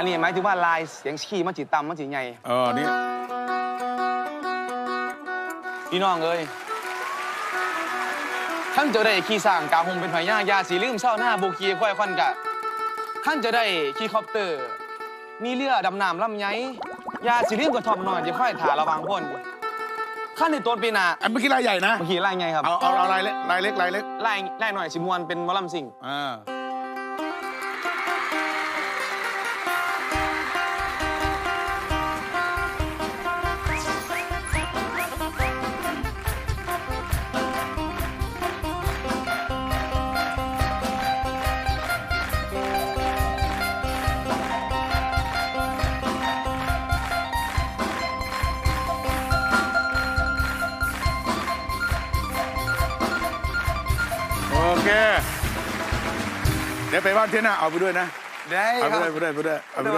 อันนี้หมายถึงว่าลายเสียงขี่มันจิต่ำมันจิใหญ่เออนี่พี่น้องเอ้ยขั้นจะได้ขี่สร้างกาหงเป็นพญายาสีลืมเศร้าหน้าบุกีควายควันกะขั้นจะได้ขี่คอปเตอร์ มีเรือดำน้ำลำไยยาสีลืมกระทอมนอนจะค่อยถ่าระวังพ่นขั้นในต้นปีหนาอันเมื่อกี้ลายใหญ่นะเมื่อกี้ไล่ไงครับเอาเอาเอาลายเล็กลายเล็กลายเล็กไล่ไล่หน่อยสิมวนเป็นหมอลำสิงอ่า เค เดี๋ยวไปบ้านเทยนน่ะเอาไปด้วยนะ ได้เอาคไปรับ ด้วยไปด้วยไปด้วยเอาไปด้วย